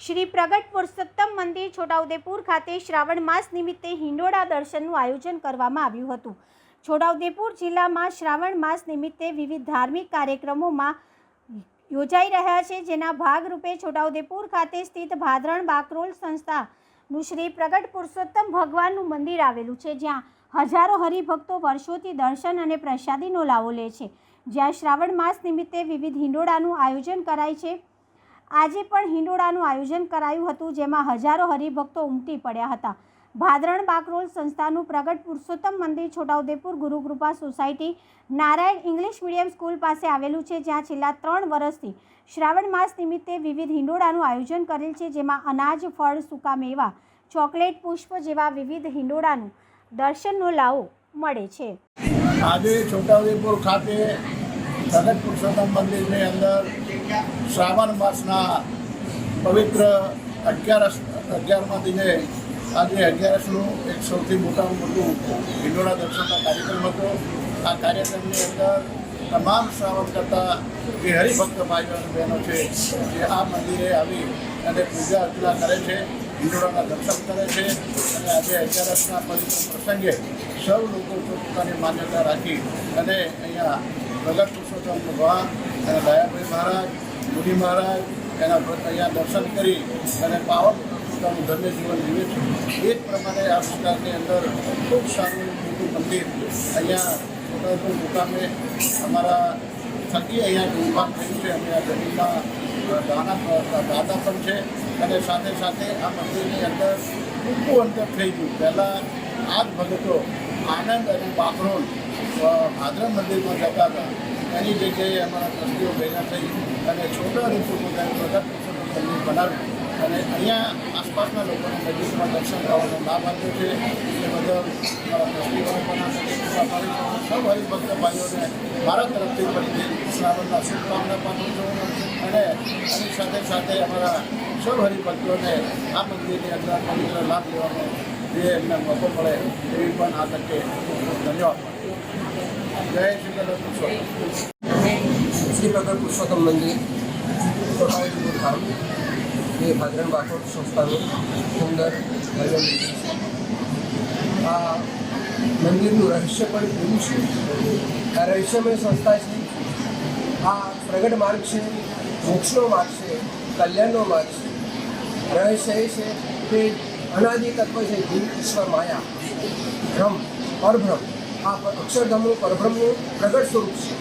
શ્રી પ્રગટ પુરુષોત્તમ મંદિર છોટાઉદેપુર ખાતે શ્રાવણ માસ નિમિત્તે હિંડોળા દર્શનનું આયોજન કરવામાં આવ્યું હતું. છોટાઉદેપુર જિલ્લામાં શ્રાવણ માસ નિમિત્તે વિવિધ ધાર્મિક કાર્યક્રમોમાં યોજાઈ રહ્યા છે. જેના ભાગરૂપે છોટાઉદેપુર ખાતે સ્થિત ભાદરણ બાકરોલ સંસ્થાનું શ્રી પ્રગટ પુરુષોત્તમ ભગવાનનું મંદિર આવેલું છે. જ્યાં હજારો હરિભક્તો વર્ષોથી દર્શન અને પ્રસાદીનો લાવો લે છે. જ્યાં શ્રાવણ માસ નિમિત્તે વિવિધ હિંડોળાનું આયોજન કરાય છે. આજે પણ હિંડોળાનું આયોજન કરાયું હતું, જેમાં હજારો હરિભક્તો ઉમટી પડ્યા હતા. ભાદરણ બાકરોલ સંસ્થાનું Pragat Purushottam Mandir Chhota Udepur Gurukrupa society Narayan English medium school પાસે આવેલું છે, જ્યાં છેલ્લા ત્રણ વર્ષથી શ્રાવણ માસ નિમિત્તે વિવિધ હિંડોળાનું આયોજન કરેલ છે, જેમાં અનાજ, ફળ, સૂકા મેવા, ચોકલેટ, પુષ્પ જેવા વિવિધ હિંડોળાનું દર્શનનો લાવો મળે છે. આજે છોટાઉદેપુર ખાતે પ્રગટ પુરુષોત્તમ મંદિરની અંદર શ્રાવણ માસના પવિત્ર અગિયારસ અગિયારમાં દિને આજે અગિયારસનું એક સૌથી મોટામાં મોટું હિંડોળા દર્શનનો કાર્યક્રમ હતો. આ કાર્યક્રમની અંદર તમામ શ્રાવણ કરતા જે હરિભક્ત ભાઈઓ અને બહેનો છે, જે આ મંદિરે આવી અને પૂજા અર્ચના કરે છે, હિંડોળાના દર્શન કરે છે અને આજે અગિયારસના પવિત્ર પ્રસંગે સૌ લોકો પોતાની માન્યતા રાખી અને અહીંયા ભગત પુરુષોત્તમ ભગવાન અને દયાભાઈ મહારાજ મુનિ મહારાજ એના અહીંયા દર્શન કરી અને પાવન પોતાનું ધન્ય જીવન જીવે છે. એ જ પ્રમાણે આ વિસ્તારની અંદર ખૂબ સારું મોટું મંદિર અહીંયા પોતાનું મુકામે અમારા થકી અહીંયા નિર્માણ થયું છે, અમે આ જમીનમાં દાના દાતા પણ છે અને સાથે સાથે આ મંદિરની અંદર ટૂંકું અંતર થઈ ગયું. પહેલાં આ જ ભગતો આનંદ અને બાકરોલ ભાદ્ર મંદિરમાં જતા હતા. એની જગ્યાએ અમારા ટ્રસ્ટીઓ ભેગા થઈ અને પ્રગટ પુરુષોત્તમ મંદિર બનાવ્યું. અને અહીંયા આસપાસના લોકોને નજીકમાં દર્શન કરવાનો લાભ આપ્યો છે. એ બધા સૌ હરિભક્ત ભાઈઓને મારા તરફથી પણ શ્રાવણના શુભકામના પાઠવું છું. અને એની સાથે સાથે અમારા સૌ હરિભક્તોને આ મંદિરની અંદર પવિત્ર લાભ લેવાનો જે એમને મોકો મળે એવી પણ આ તકે ધન્યવાદ જય શ્રી કૃષ્ણ. પુરુષોત્તમ શ્રી પ્રગટ પુરુષોત્તમ મંદિર છોટાઉદેપુર ધામ, એ ભાદરણ બાકોટ સંસ્થાનું સુંદર આ મંદિરનું રહસ્ય પણ એવું છે આ રહસ્યમય સંસ્થા છે. આ પ્રગટ માર્ગ છે, મોક્ષનો માર્ગ છે, કલ્યાણનો માર્ગ છે. રહસ્ય એ છે કે અનાદિ તત્વ છે, જીવ ઈશ્વર માયા ભ્રમ પરભ્રમ આ અક્ષરધામનું પરબ્રહ્મનું પ્રગટ સ્વરૂપ છે.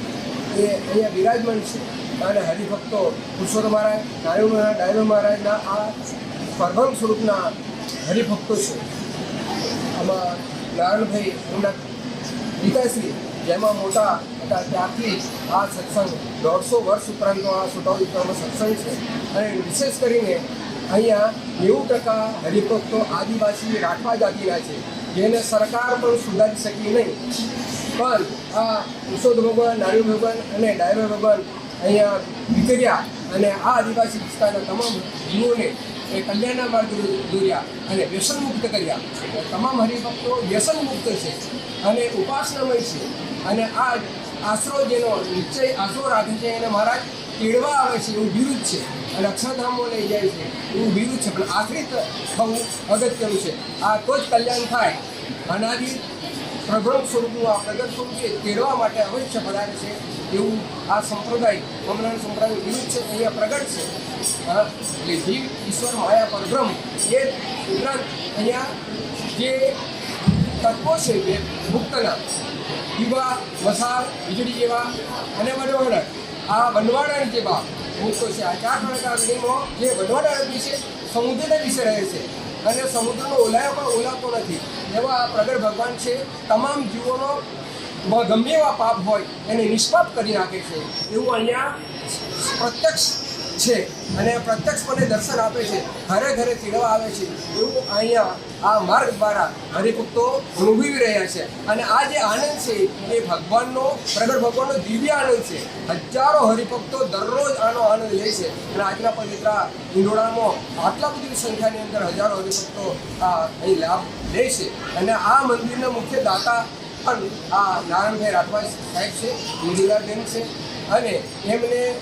એ અહીંયા બિરાજમાન છે. અને હરિભક્તો પુરુષોત્તમ મહારાજ નારાયણ ડાયરો મહારાજના આ પરબ્રહ્મ સ્વરૂપના હરિભક્તો છે. આમાં નારાયણભાઈ એમના પિતાશ્રી, જેમાં મોટા હતા ત્યારથી આ સત્સંગ દોઢસો વર્ષ ઉપરાંતનો આ છોટાઉદેપુરમાં સત્સંગ છે. અને વિશેષ કરીને અહીંયા નેવું ટકા હરિભક્તો આદિવાસી રાખવા જાતિના છે. જેને સરકાર પણ સુધારી શકી નહીં. પણ આ પુરુષોત્તમ ભગવાન નારી ભગવાન અને ડાયરો ભગવાન અહીંયા વિતર્યા અને આ આદિવાસી વિસ્તારના તમામ જીવોને એ કલ્યાણના માર્ગ દોર્યા અને વ્યસન મુક્ત કર્યા. તમામ હરિભક્તો વ્યસન મુક્ત છે અને ઉપાસનામય છે. અને આ આશરો જેનો નિશ્ચય, આશરો રાખે છે એને મહારાજ કેળવા આવે છે એવું વિરુદ્ધ છે. અને અક્ષરધામો લઈ જાય છે એવું વિરુદ્ધ છે. પણ આશ્રિત થવું અગત્યનું છે. આ તો જ કલ્યાણ થાય. અનાદિ પ્રભ્રમ સ્વરૂપનું આ પ્રગટ સ્વરૂપ છે તેડવા માટે અવશ્ય પધારે છે એવું આ સંપ્રદાય અમરાણ સંપ્રદાય વિરુદ્ધ છે અહીંયા પ્રગટ છે. એટલે જીવ, ઈશ્વર, માયા, પરબ્રહ્મ એ ઉપરાંત અહીંયા જે તત્વો છે જે મુક્તના દીવા વસાર, વીજળી જેવા અને વનવાડા આ વનવાડા જેવા મુક્તો છે. આ ચાર પ્રકારની જે વનવાડા વિશે સમુદ્રના વિશે રહે છે. અને સમુદ્રનો ઓલાયો પણ ઓલાતો નથી. એવા આ પ્રગટ ભગવાન છે. તમામ જીવોનો ગમે એવા પાપ હોય એને નિષ્પાપ કરી નાખે છે. એવું અહીંયા પ્રત્યક્ષ છે અને પ્રત્યક્ષપણે દર્શન આપે છે. ઘરે ઘરે ચીડવા આવે છે. એવું અહીંયા આ માર્ગ દ્વારા હરિભક્તો અનુભવી રહ્યા છે. અને આ જે આનંદ છે, એ ભગવાનનો, પ્રગટ ભગવાનનો દિવ્ય આનંદ છે. હજારો હરિભક્તો દરરોજ આનો આનંદ લે છે. અને આજના પવિત્રા ઇંડોળામાં આટલા બધી સંખ્યાની અંદર હજારો હરિભક્તો આ અહીં લાભ લે છે. અને આ મંદિરના મુખ્ય દાતા પણ આ નારાયણભાઈ રાઠવા સાહેબ છે લીલીલાબેન છે. અને એમને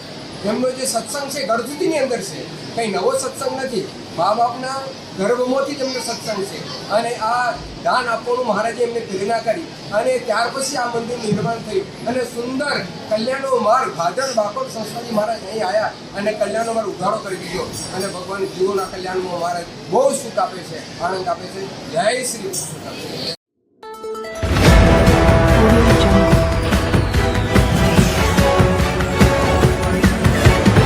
એમનો જે સત્સંગ છે ગળથુતીની અંદર છે. કંઈ નવો સત્સંગ નથી. મા બાપના ગર્ભમાંથી જ એમનો સત્સંગ છે. અને આ દાન આપવાનું મહારાજે એમને પ્રેરણા કરી. અને ત્યાર પછી આ મંદિર નિર્માણ થયું. અને સુંદર કલ્યાણનો માર્ગ, ભાદર બાપર સંસ્થાજી મહારાજ અહીં આવ્યા અને કલ્યાણનો માર્ગ ઉઘાડો કરી દીધો. અને ભગવાન જીવોના કલ્યાણમાં મહારાજ બહુ સુખ આપે છે, આનંદ આપે છે. જય શ્રી કૃષ્ણ.